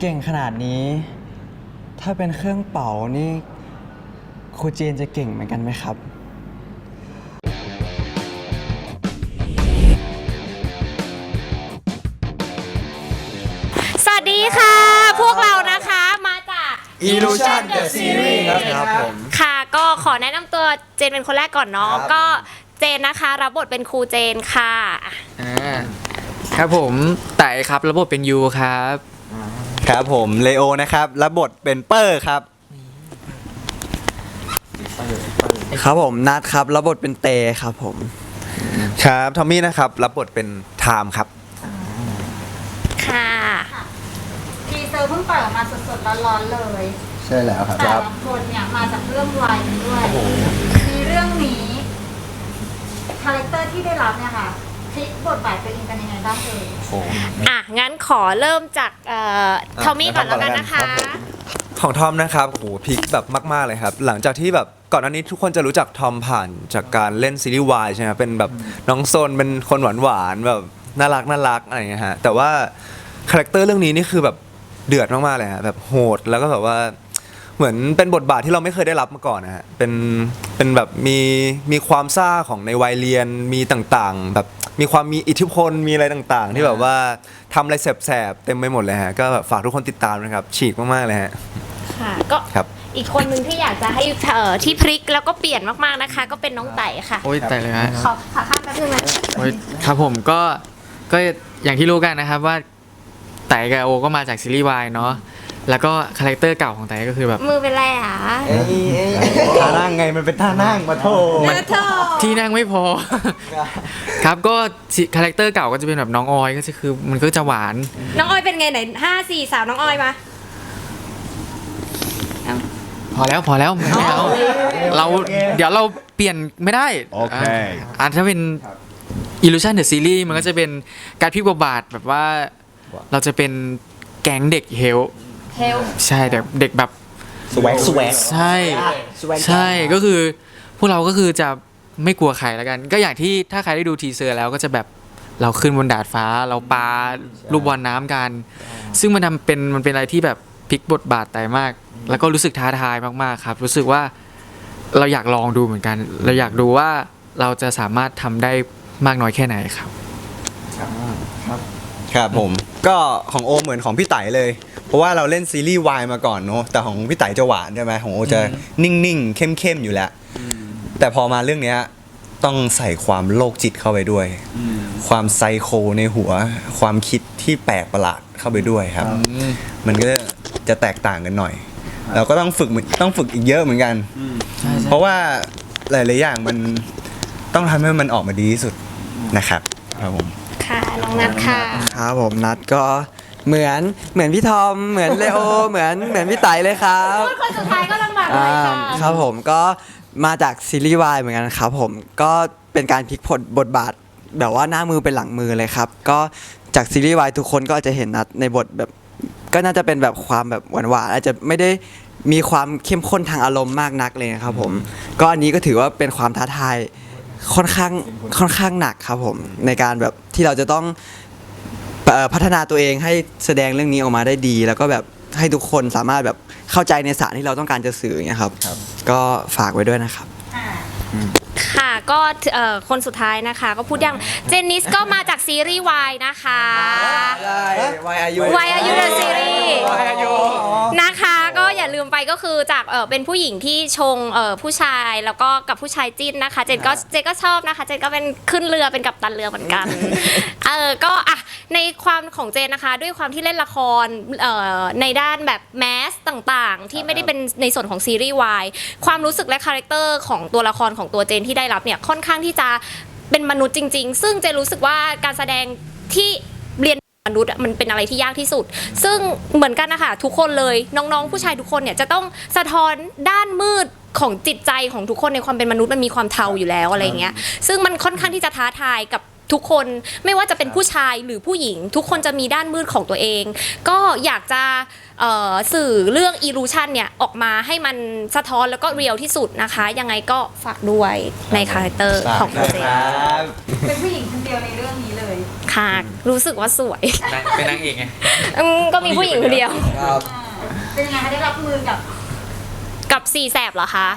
สีเก่งขนาดนี้ ถ้าเป็นเครื่องเป่านี่ครูเจนจะเก่งเหมือนกันไหมครับ สวัสดีค่ะ พวกเรานะคะมาจาก Illusion The Series ครับผม ค่ะก็ขอแนะนำตัวเจนเป็นคนแรกก่อนเนาะครับ ก็เจนนะคะ รับบทเป็นครูเจนค่ะ อ่าครับผมไต่ครับระบบเป็นยูครับ ครับผมเลโอนะครับรับบทเป็นเปอร์ครับ ครับผมนัดครับรับบทเป็นเตครับผม ครับทอมมี่นะครับ รับบทเป็นไทม์ครับ ค่ะ ทีเซอร์เพิ่งปล่อยออกมาสดๆร้อนๆเลย ใช่แล้วครับ แต่ละคนเนี่ยมาจากเรื่องวายกันด้วย มีเรื่องนี้ คาแรคเตอร์ที่ได้รับเนี่ยค่ะ พลิกบทบาทตัวเองเป็นยังไงบ้างเอ่ยอะ งั้นขอเริ่มจากเอ่อทอมมี่ก่อนแล้วกันนะคะ ของทอมนะครับโอ้โหพีคแบบมาก ๆ เลยครับ หลังจากที่แบบก่อนหน้านี้ทุกคนจะรู้จักทอมผ่านจากการเล่นซีรีส์วายใช่ไหมครับเป็นแบบน้องโซนเป็นคนหวานหวานๆแบบน่ารักน่ารักอะไรอย่างเงี้ยฮะแต่ว่าคาแรคเตอร์เรื่องนี้นี่คือแบบเดือดมากๆเลยฮะแบบโหดแล้วก็แบบว่า เหมือนเป็นบทบาทที่เราไม่เคยได้รับมาก่อนนะฮะเป็นเป็นแบบมีมีความซ่าของในวัยเรียนมีต่างๆ แบบมีความมีอิทธิพลมีอะไรต่างๆ ที่แบบว่าทำอะไรแสบๆเต็มไปหมดเลยฮะก็แบบฝากทุกคนติดตามนะครับ ฉีกมากๆเลยฮะ ค่ะก็ครับ อีกคนหนึ่งที่อยากจะให้เอ่อที่พลิกแล้วก็เปลี่ยนมากๆนะคะ ก็เป็นน้องไต่ค่ะโอ้ยไต่เลยฮะขอขาข้างแป๊บนึงนะโอ้ยครับผมก็ก็อย่างที่รู้กันนะครับว่าไต่กับโอก็มาจากซีรีส์วายเนาะ แล้วก็คาแรคเตอร์เก่าของไต่ก็คือแบบ มือเป็นไรอะท่านั่งไงมันเป็นท่านั่งมาโทเธอที่นั่งไม่พอ ครับก็คาแรคเตอร์เก่าก็จะเป็นแบบน้องออยก็จะคือมันก็จะหวาน น้องออยเป็นไงไหนห้าสี่สามน้องออยมาพอแล้วพอแล้วไม่เอาเราเดี๋ยวเราเปลี่ยนไม่ได้โอเค อ่าถ้าเป็น Illusion the Series มันก็จะเป็นการพลิกบทบาทแบบว่าเราจะเป็นแก๊งเด็กเฮล เฮลใช่แต่เด็กแบบสวักสวักใช่ ใช่ก็คือพวกเราก็คือจะไม่กลัวใครแล้วกัน ก็อย่างที่ถ้าใครได้ดูทีเซอร์แล้วก็จะแบบเราขึ้นบนดาดฟ้า เราปาลูกบอลน้ำกัน ซึ่งมันทำเป็นมันเป็นอะไรที่แบบพลิกบทบาทแต่มาก แล้วก็รู้สึกท้าทายมากๆครับ รู้สึกว่าเราอยากลองดูเหมือนกัน เราอยากดูว่าเราจะสามารถทำได้มากน้อยแค่ไหนครับ ครับผมก็ของโอเหมือนของพี่ไต่เลย เพราะว่าเราเล่นซีรีส์วายมาก่อนเนอะแต่ของพี่ไต่จะหวานใช่ไหมของโอจะนิ่งๆเข้มๆอยู่แล้ว แต่พอมาเรื่องเนี้ยต้องใส่ความโรคจิตเข้าไปด้วย ความไซโคในหัว ความคิดที่แปลกประหลาดเข้าไปด้วยครับ มันก็จะแตกต่างกันหน่อย เราก็ต้องฝึกเหมือนต้องฝึกอีกเยอะเหมือนกัน เพราะว่าหลายๆอย่างมันต้องทำให้มันออกมาดีที่สุดนะครับครับผมค่ะน้องนัทค่ะ ครับผมนัดก็ เหมือนเหมือนพี่ทอม เหมือนเลโอ เหมือนเหมือนพี่ไตเลยครับ พูดคนสุดท้ายก็ลำบากเลอ่ายค่ะ ครับผมก็มาจากซีรีส์วายเหมือนกันครับผมก็เป็นการพลิกผลบทบาท แบบว่าหน้ามือเป็นหลังมือเลยครับ ก็จากซีรีส์วายทุกคนก็อาจจะเห็นนัดในบทแบบ ก็น่าจะเป็นแบบความแบบหวานๆอาจจะไม่ได้มีความเข้มข้นทางอารมณ์มากนักเลยนะครับผม ก็อันนี้ก็ถือว่าเป็นความท้าทายค่อนข้างค่อนข้างหนักครับผมในการแบบที่เราจะต้อง เอ่อพัฒนาตัวเองให้แสดงเรื่องนี้ออกมาได้ดี แล้วก็แบบให้ทุกคนสามารถแบบเข้าใจในสารที่เราต้องการจะสื่ออย่างเงี้ยครับก็ฝากไว้ด้วยนะครับอ่าค่ะก็เอ่อคนสุดท้ายนะคะ ก็พูดยังเจนนิสก็มาจากซีรีส์วายนะคะวายอายุวายอายุเดอะซีรีส์นะคะก็อย่าลื มไปก็คือจากเออเป็นผู้หญิงที่ชงเออผู้ชายแล้วก็กับผู้ชายจิ้นนะคะ เจนก็เจนก็ชอบนะคะ เจนก็เป็นขึ้นเรือเป็นกัปตันเรือเหมือนกัน เออก็อะในความของเจนนะคะ ด้วยความที่เล่นละครเอ่อในด้านแบบแมสต่างๆ ที่ไม่ได้เป็นในส่วนของซีรีส์วายความรู้สึกและคาแรคเตอร์ของตัวละครของตัวเจนที่ได้รับเนี่ยค่อนข้างที่จะเป็นมนุษย์จริง ๆ ซึ่งเจนรู้สึกว่าการแสดงที่เรียนม นุษย์อะมันเป็นอะไรที่ยากที่สุด ซึ่งเหมือนกันนะคะทุกคนเลยน้องๆ ผู้ชายทุกคนเนี่ยจะต้องสะท้อนด้านมืดของจิตใจของทุกคนในความเป็นมนุษย์มันมีความเทาอยู่แล้วอะไรอย่างเงี้ยซึ่งมันค่อนข้างที่จะท้าทายกับทุกคนไม่ว่าจะเป็นผู้ชายหรือผู้หญิง ทุกคนจะมีด้านมืดของตัวเอง ก็อยากจะเอ่อสื่อเรื่อง illusion เนี่ยออกมาให้มันสะท้อนแล้วก็เรียลที่สุดนะคะ ยังไงก็ฝากด้วยในคาแรคเตอร์ของตัวเองเป็นผู้หญิงคนเดียวในเรื่องนี้เลย ค่ะ รู้สึกว่าสวยนางเป็นนางเอกไงอืมก็มีผู้หญิงคนเดียวเป็นยังไงคะได้รับมือกับกับสี่แสบเหรอคะ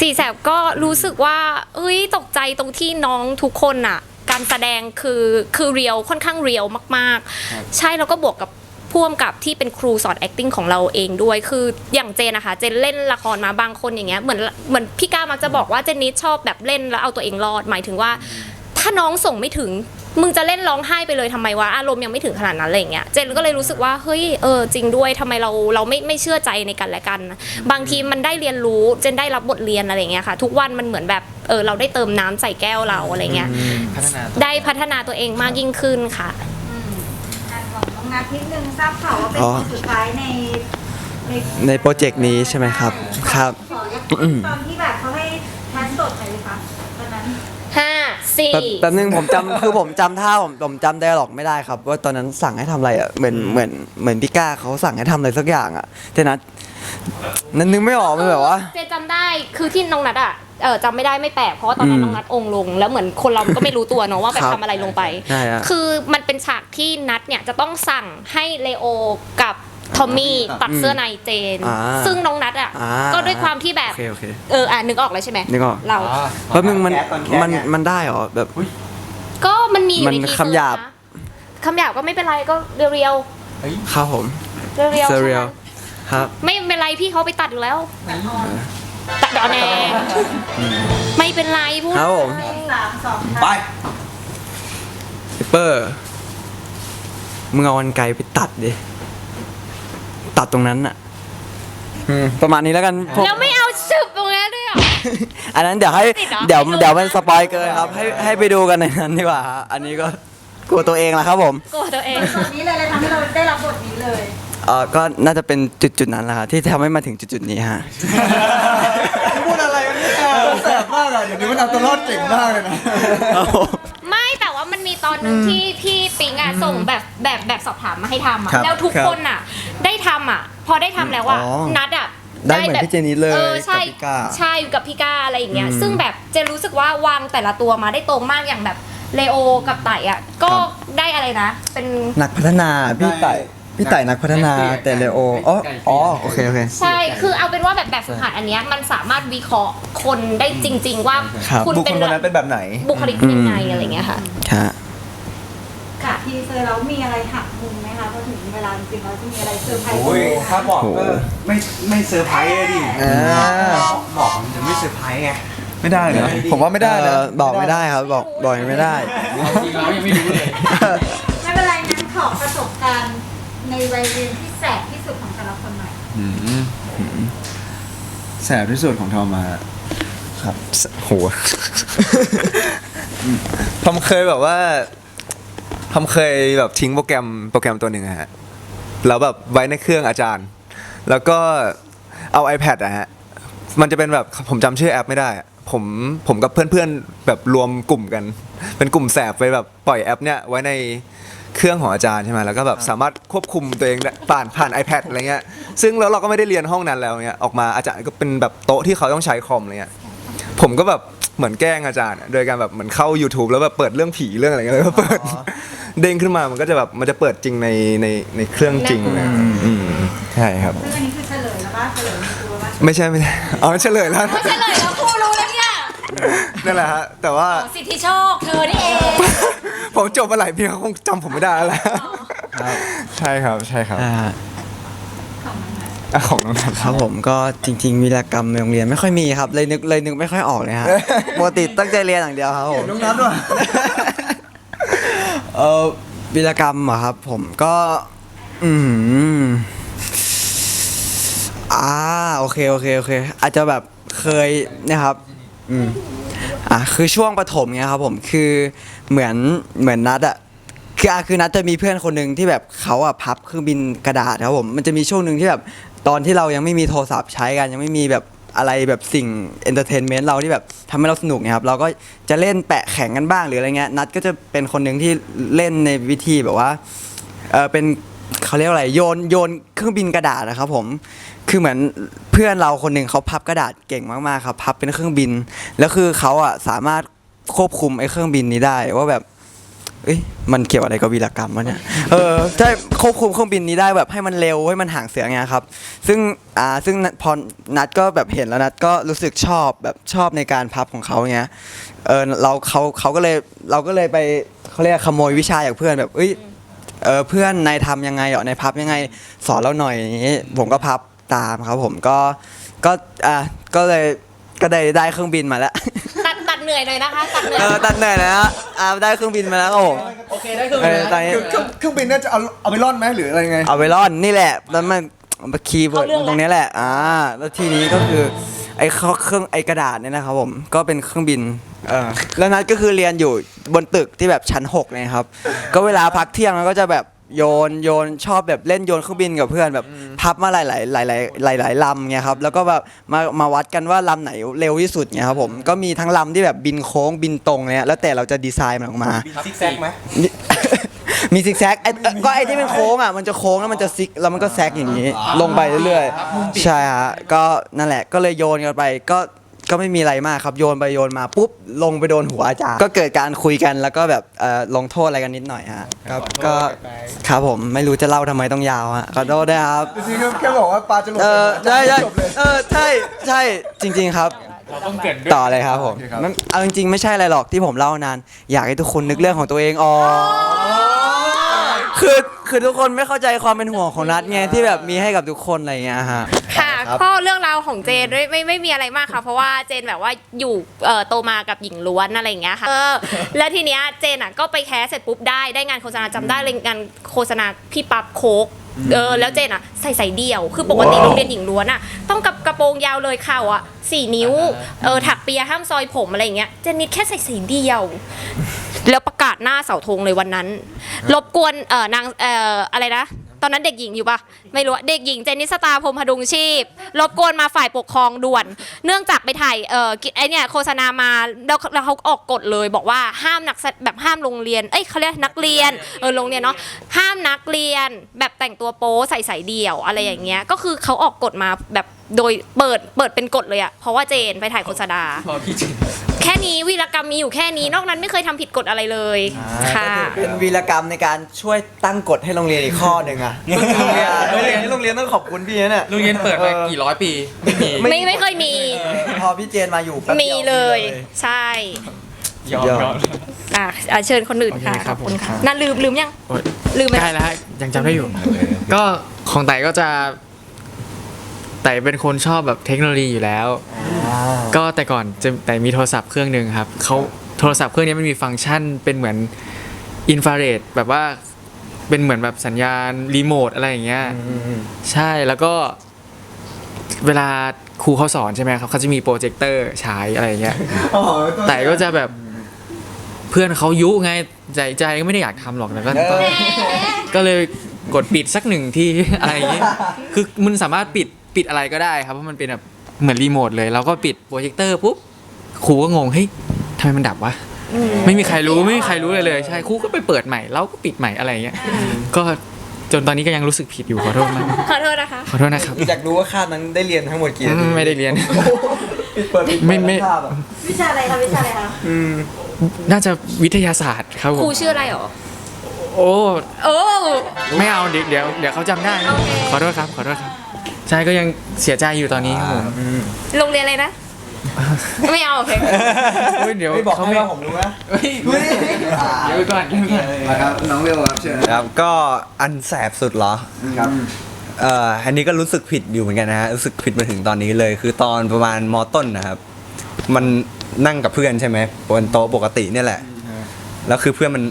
สี่แสบก็รู้สึกว่า เอ้ยตกใจตรงที่น้องทุกคนอะการแสดงคือคือเรียวค่อนข้างเรียวมากๆ ใช่แล้วก็บวกกับพ่วงกับที่เป็นครูสอน acting ของเราเองด้วย คืออย่างเจนนะคะ เจนเล่นละครมาบางคนอย่างเงี้ยเหมือนเหมือนพี่ก้ามักจะบอกว่าเจนนิดชอบแบบเล่นแล้วเอาตัวเองรอดหมายถึงว่า ถ้าน้องส่งไม่ถึง มึงจะเล่นร้องไห้ไปเลยทำไมวะอารมณ์ยังไม่ถึงขนาดนั้นอะไรอย่างเงี้ยเจนก็เลยรู้สึกว่าเฮ้ยเออจริงด้วยทำไมเราเราไม่ไม่เชื่อใจในกันและกันนะบางทีมันได้เรียนรู้เจนได้รับบทเรียนอะไรอย่างเงี้ยค่ะ ทุกวันมันเหมือนแบบเออเราได้เติมน้ำใส่แก้วเราอะไรเงี้ยพัฒนาตัวได้พัฒนาตัวเองมากยิ่งขึ้นค่ะอืมการของน้องนัทนิดนึงทราบข่าวว่าเป็นอ๋อคนสุดท้ายในในโปรเจกต์นี้ใช่ไหมครับครับขออยากตอนที่แบบเขาให้ แทนสดหน่อยเลยคะตอนนั้นห้าสี่แป๊บแป๊บนึงผมจำ คือผมจำท่าผมผมจำไดอะล็อกไม่ได้ครับ ว่าตอนนั้นสั่งให้ทำอะไรอะเหมือนเหมือนเหมือนพี่ก้าเขาสั่งให้ทำอะไรสักอย่างอะแต่นัดนั้นนึกไม่ออกมันแบบว่า เจจำได้คือที่น้องนัดอะเออจำไม่ได้ไม่แปลกเพราะว่าตอนนั้นอืมน้องนัดองค์ลง แล้วเหมือนคนเราก็ไม่รู้ตัวเนอะว่าไปครับทำอะไรลงไป ใช่ฮะ คือมันเป็นฉากที่นัดเนี่ยจะต้องสั่งให้เลโอกับ ทอมมี่ตัดเสื้อในเจน อ่าซึ่งน้องนัดอะอ่า ก็ด้วยความที่แบบโอเคโอเค เอออ่านึกออกแล้วใช่ไหมนึกออก เรา แป๊บนึงมันมันมันได้เหรอแบบ ก็มันมีอยู่มันในทีเซอร์คำหยาบ นะคำหยาบก็ไม่เป็นไรก็เรียวครับผมๆเรียวๆเซใช่เรีไหยมลครับไม่เป็นไรพี่เขาไปตัดอยู่แล้ว ตัดดอนแนไม่เป็นไรพูดครับผมสามสองไปซิปเปอร์มึงเอาวันไกลไปตัดดิ ตัดตรงนั้นอะอืมประมาณนี้แล้วกันผมแล้วไม่เอาสืบตรงนี้นด้วยเหรอ อันนั้นเดี๋ยวให้ติดเหรอเดี๋ยวไม่รู้ เดี๋ยวมันสปอยเกินครับ ให้ให้ไปดูกันในนั้นดีกว่าฮะอันนี้ก็กลัวตัวเองแหละครับผมกลัวตัวเองตอนนี้เลยเลยทำให้เราได้รับบทนี้เลยเออก็น่าจะเป็นจุดจุดๆนั้นแหละครับที่ทำให้มาถึงจุดจุดๆนี้ฮะ พูดอะไรกันเนี่ยแสบมากอะเดี๋ยวนี้มันเอาตัวรอดเก่งมากเลยนะ ไม่แต่ว่ามันมีตอนหนึ่งที่พี่ปิงอะส่งแบบแบบแบบสอบถามมาให้ทำอะครับแล้วทุกครับคนอะได้ทำ อะ พอได้ทำแล้วอะอ๋อ นัดอะได้เหมือนพี่เจนิดเลยออใช่กับพี่ก้า ใช่กับพี่ก้าอะไรอย่างเงี้ย อืมซึ่งแบบเจนรู้สึกว่าวางแต่ละตัวมาได้ตรงมากอย่างแบบเลโอกับไต่อะก็ครับ ได้อะไรนะ เป็น นักพัฒนาพี่ไต่พี่ไต่นักพัฒนาแต่เลโออ๋ออ๋อโอเคโอเค ใช่ คือเอาเป็นว่าแบบแบบฝึกหัดอันเนี้ยมันสามารถวิเคราะห์คนได้จริง ๆ ว่าครับ คุณบุคคเป็ลนคนนั้นเป็นแบบไหนบุคลิกเป็นยังไงอะไรเงี้ยค่ะฮะค่ะ ทีเซอร์แล้วมีอะไรหักมุมไหมคะพอถึงเวลาจริงๆแล้วจะมีอะไรเซอร์ไพรส์โอ้ยถ้าบอกโอ้โหก็ไม่ไม่เซอร์ไพรส์เลยดิอ่า บอกมันจะไม่เซอร์ไพรส์ไง ไม่ได้นะ ผมว่าไม่ได้นะเอ่อบอกไม่ได้ครับบอกบอกยังไม่ได้ จริงแล้วยังไม่รู้เลย ไม่เป็นไรนั้นขอประสบการณ์ในวัยเรียนที่แสบที่สุดของแต่ละคนหน่อยแสบที่สุดของทอมมา ครับโหทอมเคยแบบว่า ทอมเคยแบบทิ้งโปรแกรมโปรแกรมตัวหนึ่งอะฮะแล้วแบบไว้ในเครื่องอาจารย์ แล้วก็เอา iPad อะฮะมันจะเป็นแบบผมจำชื่อแอปไม่ได้อะผมผมกับเพื่อนๆแบบรวมกลุ่มกัน เป็นกลุ่มแสบไปแบบปล่อยแอปเนี้ยไว้ในเครื่องของอาจารย์ใช่ไหมแล้วก็แบบสามารถควบคุมตัวเองได้ผ่านผ่าน iPad อะไรเงี้ยซึ่งแล้วเราก็ไม่ได้เรียนห้องนั้นแล้วเนี้ยออกมาอาจารย์ก็เป็นแบบโต๊ะที่เขาต้องใช้คอมอะไรเงี้ยผมก็แบบ เหมือนแกล้งอาจารย์อะโดยการแบบเหมือนเข้า YouTube แล้วแบบเปิดเรื่องผีเรื่องอะไรเงี้ยแล้วก็เปิด เด้งขึ้นมามันก็จะแบบมันจะเปิดจริงในในในเครื่องจริงเลยอืมใช่ครับ ซึ่งอันนี้คือเฉลยแล้วว่าเฉลยในตัวว่าไม่ใช่ไม่ใช่อ๋อเฉลยแล้วไม่ใช่เลยแล้วครูรู้แล้วเนี่ยนั่นแหละฮะแต่ว่า สิทธิโชคเธอนี่เอง ผมจบมาหลายปีเขาคงจำผมไม่ได้แล้วใช่ครับใช่ครับ อ่าอะ ของน้องนัทครับผมก็จริง ๆ วีรกรรมในโรงเรียนไม่ค่อยมีครับ เลยนึกเลยนึกไม่ค่อยออกเลยฮะปกติตั้งใจเรียนอย่างเดียวครับผมน้องนัทว่ะเออวีรกรรมเหรอครับ ผมก็ อืมอ่าโอเคโอเคโอเค อาจจะแบบเคยเนะครับ อืมอะคือช่วงประถมเนี่ยครับ ผมคือเหมือนเหมือนนัดอะคืออะคือนัดจะมีเพื่อนคนหนึ่งที่แบบเขาอะพับเครื่องบินกระดาษครับผมมันจะมีช่วงหนึ่งที่แบบ ตอนที่เรายังไม่มีโทรศัพท์ใช้กันยังไม่มีแบบอะไรแบบสิ่งเอนเตอร์เทนเมนต์เราที่แบบทำให้เราสนุกนี่ยครับ เราก็จะเล่นแปะแข่งกันบ้างหรืออะไรเงี้ยนัดก็จะเป็นคนหนึ่งที่เล่นในวิธีแบบว่าเออเป็นเขาเรียกว่าอะไรโยนโยนเครื่องบินกระดาษนะครับผมคือเหมือนเพื่อนเราคนหนึ่งเขาพับกระดาษเก่งมากๆครับพับเป็นเครื่องบิน แล้วคือเขาอะสามารถควบคุมไอ้เครื่องบินนี้ได้ว่าแบบ เอ้ยมันเกี่ยวอะไรกับวีรกรรมวะเนี่ยเออใช่ควบคุมเครื่องบินนี้ได้แบบให้มันเร็วให้มันห่างเสือไงครับ ซึ่งอ่าซึ่งพอนัดก็แบบเห็นแล้วนัดก็รู้สึกชอบแบบชอบในการพับของเขาเงี้ยเออเราเขาเขาก็เลยเราก็เลยไปเขาเรียกขโมยวิชาจากเพื่อนแบบเอ้ยเออเพื่อนนายทำยังไงเหรอนายพับยังไงสอนเราหน่อยอย่างงี้ ผมก็พับตามครับผมก็ก็อ่าก็เลยก็ได้ได้เครื่องบินมาแล้ว เหนื่อยเลยนะคะตัดเหนื่อยเออตัดเหนื่อยแล้วอ่าได้เครื่องบินมาแล้วครับผม โอเคได้คือเออตอนนี้ เครื่องเครื่องบินน่าจะเอาเอาไปร่อนไหมหรืออะไรไง เอาไปร่อนนี่แหละแล้วมันมันคีย์เวิร์ดมันตรงนี้แหละอ่าแล้วทีนี้ก็คือไอ้เขาเครื่องไอ้กระดาษเนี่ยนะครับผมก็เป็นเครื่องบิน เออ แล้วนัดก็คือเรียนอยู่บนตึกที่แบบชั้น6เลยครับ ก็เวลาพักเที่ยงแล้วก็จะแบบ โยนโยนชอบแบบเล่นโยนเครื่องบินกับเพื่อนแบบพับมาหลายหลายหลายหลายหลายๆลำเงี้ยครับแล้วก็แบบมามาวัดกันว่าลำไหนเร็วที่สุดเงี้ยครับผมก็มีทั้งลำที่แบบบินโค้งบินตรงเนี่ยแล้วแต่เราจะดีไซน์มันออกมา ซิกแซกไหมมีมีซิกแซกไอ้เอ่อก็ไอ้ที่เป็นโค้งอะมันจะโค้งแล้วมันจะซิกแล้วมันก็แซกอย่างนี้ ลงไปเรื่อยๆใช่ฮะก็นั่นแหละก็เลยโยนกันไปก็ ก็ไม่มีอะไรมากครับโยนไปโยนมาปุ๊บลงไปโดนหัวอาจารย์ก็เกิดการคุยกันแล้วก็แบบเอ่อลงโทษอะไรกันนิดหน่อยฮะครับก็ครับผมไม่รู้จะเล่าทำไมต้องยาวฮะขอโทษด้วยครับ จริงๆแค่บอกว่าปลาจะหลุดเออใช่ใช่จบเลย เออใช่ใช่จริง ๆครับ เราต้องเกิดด้วยต่อเลยครับผมโอเคครับ มันเอาจริงๆ ไม่ใช่อะไรหรอกที่ผมเล่านาน อยากให้ทุกคนนึกเรื่องของตัวเองออกคือคือทุกคนไม่เข้าใจความเป็นห่วงของนัดไงที่แบบมีให้กับทุกคนอะไรเงี้ยฮะ ค่ะครับก็เรื่องราวของเจนไม่ไม่ไม่มีอะไรมากค่ะ เพราะว่าเจนแบบว่าอยู่เอ่อโตมากับหญิงล้วนอะไรอย่างเงี้ยค่ะเออแล้วทีเนี้ยเจนอะก็ไปแคสเสร็จปุ๊บได้ได้งานโฆษณาจำได้เลยงานโฆษณาพี่ปั๊บโคกเออแล้วเจนอะใส่ใส่เดี่ยว คือปกติโรงเรียนหญิงล้วนอะต้องกับกระโปรงยาวเลยเข่าอะสี่นิ้วเออถักเปียห้ามซอยผมอะไรอย่างเงี้ยเจนนิดแค่ใส่ใส่เดี่ยว แล้วประกาศหน้าเสาธงเลยวันนั้น รบกวนเอ่อนางเอ่ออะไรนะ ตอนนั้นเด็กหญิงอยู่ปะไม่รู้อะเด็กหญิงเจนนิสตาพรหมพดุงชีพ รบกวนมาฝ่ายปกครองด่วน เนื่องจากไปถ่ายเอ่อกิไอเนี่ยโฆษณามาแล้วแล้วเขาออกกฎเลยบอกว่าห้ามนักแสแบบห้ามโรงเรียนเอ้ยเขาเรียกนักเรียนเออโรงเรียนเนาะห้ามนักเรียนแบบแต่งตัวโป๊ใส่สายเดี่ยวอะไรอย่างเงี้ยก็คือเขาออกกฎมาแบบโดยเปิดเปิดเป็นกฎเลยอะเพราะว่าเจนไปถ่ายโฆษณา พอพี่จิน แค่นี้วีรกรรมมีอยู่แค่นี้นอกนั้นไม่เคยทำผิดกฎอะไรเลยค่ะ เป็นวีรกรรมในการช่วยตั้งกฎให้โรงเรียนอีกข้อหนึ่งอะโรงเรียนโรงเรียนโรงเรียนต้องขอบคุณพี่นะเนี่ยโรงเรียนเปิดมากี่ร้อยปีไม่มีไม่ไม่เคยมี พอพี่เจนมาอยู่แป๊บมีดีวเลย ใช่ยอมยอมยอม อะอะเชิญคนอื่นค่ะโอเคครับขอบคุณค่ะผม น่าลืมลืมยัง โอ๊ยลืมไหมใกล้แล้วฮะยังจำได้อยู่ ก็ของไต่ก็จะ ไต่เป็นคนชอบแบบเทคโนโลยีอยู่แล้ว ก็แต่ก่อนจะแต่มีโทรศัพท์เครื่องหนึ่งครับเขาโทรศัพท์เครื่องนี้มันมีฟังก์ชันเป็นเหมือนอินฟราเรดแบบว่าเป็นเหมือนแบบสัญญาณรีโมทอะไรอย่างเงี้ยใช่แล้วก็เวลาครูเขาสอนใช่ไหมครับเขาจะมีโปรเจคเตอร์ฉายอะไรอย่างเงี้ยอ๋อแต่ก็จะแบบเพื่อนเขายุไงใจใจก็ไม่ได้อยากทำหรอกแต่ก็ก็ก็เลยกดปิดสักหนึ่งที่อะไรอย่างงี้คือมันสามารถปิดปิดอะไรก็ได้ครับเพราะมันเป็นแบบ เหมือนรีโมทเลย เราก็ปิดโปรเจคเตอร์ปุ๊บครูก็งงเฮ้ยทำไมมันดับวะไม่มีใครรู้ไม่มีใครรู้เลยเลยใช่ครูก็ไปเปิดใหม่เราก็ปิดใหม่อะไรอย่างเงี้ยก็จนตอนนี้ก็ยังรู้สึกผิดอยู่ขอโทษมากขอโทษนะคะขอโทษนะครับอยากรู้ว่าคาบนั้นได้เรียนทั้งหมดกี่อืนาทีมไม่ได้เรียนเปิดไม่ไม่ คาบอะวิชาอะไรคะวิชาอะไรคะอืมน่าจะวิทยาศาสตร์ครับผครูมชื่ออะไรหรอโอ้ โอ้ ไม่เอาเดี๋ยวเดี๋ยวเดี๋ยวเขาจำได้นะโอเค ขอโทษครับ ขอโทษครับ ใช่ก็ยังเสียใจอยู่ตอนนี้ครับผมโรงเรียนอะไรนะ ไม่เอาโอเคเฮ้ยเดี๋ยวไม่บอกเขาให้ไม่ว่าผมรู้นะเฮ้ยเดี๋ยวไปก่อนเดี๋ยวไปก่อนมาครับน้องเร็วครับเชิญครับก็อันแสบสุดเหรอ ครับ เอ่ออันนี้ก็รู้สึกผิดอยู่เหมือนกันนะฮะรู้สึกผิดมาถึงตอนนี้เลย คือตอนประมาณมต้นนะครับ มันนั่งกับเพื่อนใช่ไหมบนโต๊ะปกติเนี่ยแหละ แล้วคือเพื่อนมัน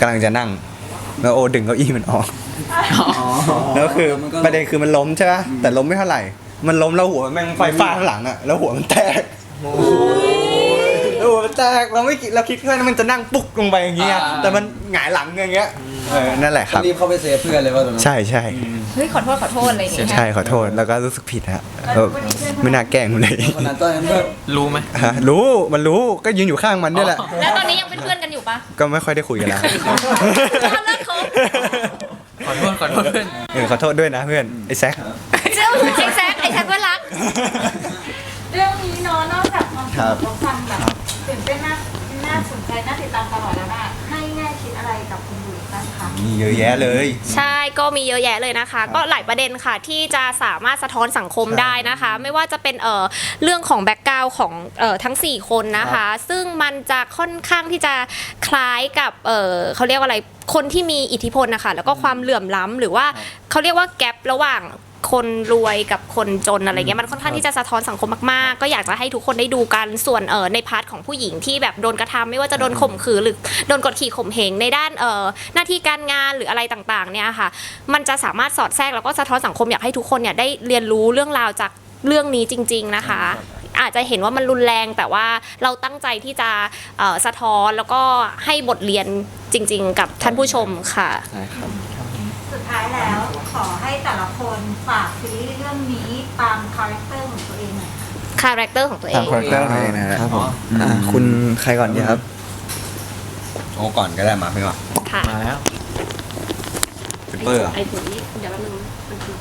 กำลังจะนั่ง แล้วโอดึงเก้าอี้มันออก แล้วคือประเด็นคือมันล้มใช่ปะแต่ล้มไม่เท่าไหร่ มันล้มแล้วหัวแม่งไฟฟาดข้างหลังอะแล้วหัวมันแตกแล้วหัวมันแตกเราไม่คิดเราคิดแค่ว่ามันจะนั่งปุ๊กลงไปอย่างเงี้ยแต่มันหงายหลังอย่างเงี้ยเออนั่นแหละครับรีบเข้าไปเซฟเพื่อนเลยว่าตรงนั้นใช่ใช่เฮ้ยขอโทษขอโทษอะไรอย่างเงี้ยใช่ขอโทษแล้วก็รู้สึกผิดฮะเออไม่น่าแกล้งมันเลยวันนั้นตอนนั้นเพื่อนรู้ไหมฮะรู้มันรู้ก็ยืนอยู่ข้างมันเนี่ยแหละแล้วตอนนี้ยังเป็นเพื่อนกันอยู่ปะก็ไม่ค่อยได้คุยกันแล้วแล้วเลิกคบ ขอโทษขอโทษเพื่อนเออขอโทษด้วยนะเพื่อนไอ้แซคเจ้าไอ้แซกไอ้แซกเพื่อนรัก เรื่องนี้เนาะนอกจากความสนุกและความแบบตื่นเต้นน่าน่าน่าสนใจน่าติดตามตลอดแล้วนะให้แง่คิดอะไรกับคุณบุ๋ ยบ้างคะมีเยอะแยะเลย ใช่ก็มีเยอะแยะเลยนะคะ ก็หลายประเด็นค่ะที่จะสามารถสะท้อนสังคมได้นะคะ ไม่ว่าจะเป็นเอ่อเรื่องของแบ็กกราวของเอ่อทั้ง 4 คนนะคะ ซึ่งมันจะค่อนข้างที่จะคล้ายกับเอ่อเขาเรียกว่าอะไรคนที่มีอิทธิพลนะคะแล้วก็ความเหลื่อมล้ำหรือว่าเขาเรียกว่าแกลระหว่าง คนรวยกับคนจนอะไรเงี้ยมันค่อนข้างที่จะสะท้อนสังคมมากๆ ก็อยากจะให้ทุกคนได้ดูกันส่วนเออในพาร์ทของผู้หญิงที่แบบโดนกระทำไม่ว่าจะโดนข่มขืนหรือโดนกดขี่ข่มเหงในด้านเออหน้าที่การงานหรืออะไรต่างๆเนี่ยค่ะ มันจะสามารถสอดแทรกแล้วก็สะท้อนสังคมอยากให้ทุกคนเนี่ยได้เรียนรู้เรื่องราวจากเรื่องนี้จริง ๆนะคะ อาจจะเห็นว่ามันรุนแรงแต่ว่าเราตั้งใจที่จะเอ่อสะท้อนแล้วก็ให้บทเรียนจริง ๆ กับท่านผู้ชมค่ะสุดท้าย แล้วขอให้แต่ละคนฝากซีรีส์เรื่องนี้ตามคาแรคเตอร์ของตัวเองหน่อยค่ะคาแรคเตอร์ของตัวเอตามง คาแรคเตอร์ตัวเองนะฮะครับผม อ่าคุณใครก่อนดีครับ โอ้ก่อนก็ได้มาพี่ว่าค่ะมาแล้ว เป็นเปอร์เหรอไอ้ถุยเดี๋ยวแป๊บนึงมันคือ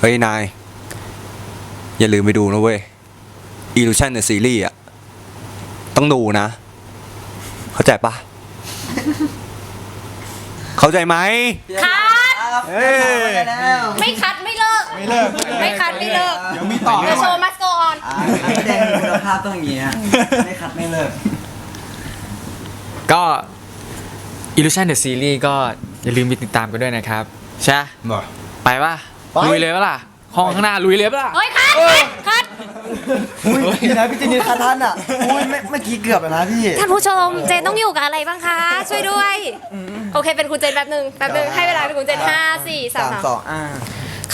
เฮ้ย นาย อย่าลืมไปดูนะเว้ย Illusion the Series อะ ต้องดูนะ เข้าใจปะ เข้าใจไหม คัดเฮ้ยไม่คัดไม่เลิก ไม่เลิกไม่คัดไม่เลิกเดี๋ยวมีต่อ The show must go on แสดงคุณภาพต้องอย่างนี้ฮะไม่คัดไม่เลิก ก็ Illusion the Series ก็อย่าลืมไปติดตามกันด้วยนะครับ ใช่มาไปป่ะ ลุยเลยปะล่ะ ห้องข้างหน้าลุยเลยปะล่ะ เฮ้ยคัดคัดอุ้ยพี่นะพี่จินนี่คาท่านอะอุ้ยเมื่อกี้เกือบแล้วนะพี่ ท่านผู้ชมเจนต้องอยู่กับอะไรบ้างคะ ช่วยด้วย โอเคเป็นคุณเจนแป๊บนึงแป๊บนึงให้เวลาเป็นคุณเจนห้าสี่สาสามมสามสองอ่า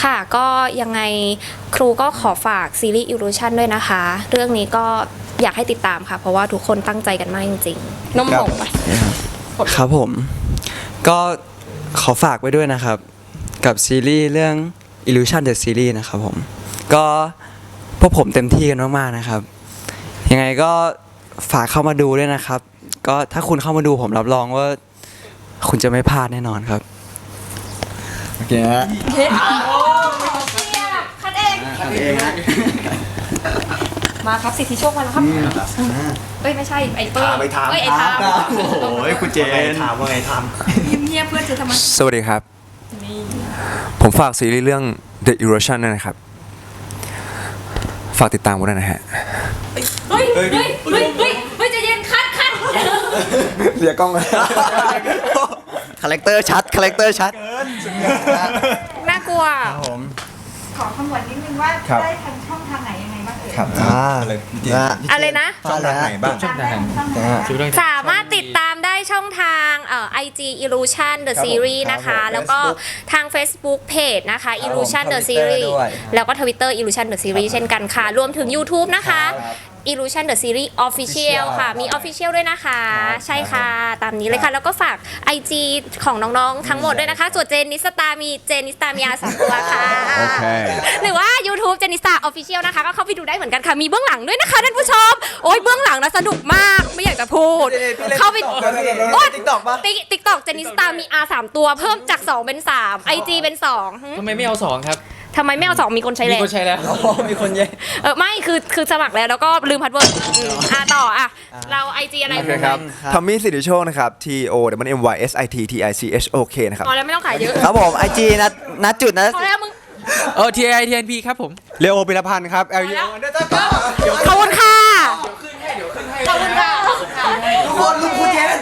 ค่ะ ก็ยังไงครูก็ขอฝากซีรีส์ Illusion ด้วยนะคะ เรื่องนี้ก็อยากให้ติดตามค่ะ เพราะว่าทุกคนตั้งใจกันมากจริงๆนมผงไป ครับผม ก็ขอฝากไว้ด้วยนะครับ กับซีรีส์เรื่อง Illusion the Series นะครับผม ก็พวกผมเต็มที่กันมากๆนะครับ ยังไงก็ฝากเข้ามาดูด้วยนะครับ ก็ถ้าคุณเข้ามาดูผมรับรองว่า คุณจะไม่พลาดแน่นอนครับ โอเคฮะคัดเองมาครับสิทธิโชคมาแล้วครับ เอ้ย ไม่ใช่ไอ้เปิ้ลไปถามเอ้ยไอ้ทามโอ้ยคุณเจนถามว่าไงทเงียบๆเพื่อนจะทำไมสวัสดีครับ ผมฝากซีรีส์เรื่อง The Erosion ด้วยนะครับ ฝากติดตามกันด้วยนะฮะ เฮ้ย เฮ้ย เฮ้ย เฮ้ย เฮ้ยใจะเย็นคัดคัดเสียกล้อง คาแรคเตอร์ชัด คาแรคเตอร์ชัด น่ากลัว ผม ขอคำวณนิดนึงว่าครับ ได้ทางช่องทาไหน ครับอ่าเลยพี่จินอะไรนะ ช่องทางไหนบ้างตามได้ทางช่องทางไหนชื่อเรื่องสามารถติดตามได้ช่องทางเอ่อ IG Illusion The ครับผม Series นะคะ ครับผมแล้วก็ Facebook ทาง Facebook Page นะคะครับผม Illusion The Twitter Series ด้วยแล้วก็ Twitter Illusion The Series เช่นกันค่ะ รวมถึง YouTube นะคะ ครับ Illusion The Series Official ค่ะ มี Official ด้วยนะคะ ครับใช่ค่ะ ตามนี้เลยค่ะ แล้วก็ฝาก IG ของน้องๆ ทั้งหมดด้วยนะคะ ส่วนเจนนิสตา มีเจนนิสตามีอาสามตัวค่ะ โอเค หรือว่า YouTube เจนนิสตา Official นะคะ ก็เข้าไปดูได้เหมือนกันค่ะ มีเบื้องหลังด้วยนะคะท่านผู้ชม โอ้ยเบื้องหลังนะสนุกมาก ไม่อยากจะพูด เข้าไป โอ๊ย TikTok ปะติ๊กติ๊กตอกเจนนิสตามี R 3ตัว เพิ่มจาก2เป็น3 IG เป็น2หึทำไมไม่เอาสองครับ ทำไมไม่เอา2มีคนใช้มีแล้ว คนใช้แล้ว มีคนแย่งเออไม่คือคือสมัครแล้วแล้วก็ลืมพาสเวิร์ดอืมอะต่ออะเรา IG อะไรโอเคครับ ทอมมี่สิริโชคนะครับ T O W M Y S I T T I C H O K นะครับ พอแล้วไม่ต้องขายเยอะครับผมไอจีนัดนัดจุดนะ พอแล้วมึงเออ T I T N P ครับผม เลโอปิรพันธ์ครับ L พอ U แล้วขอบคุณค่ะขอบคุณค่ะ ทุกคนลุงคุณเจน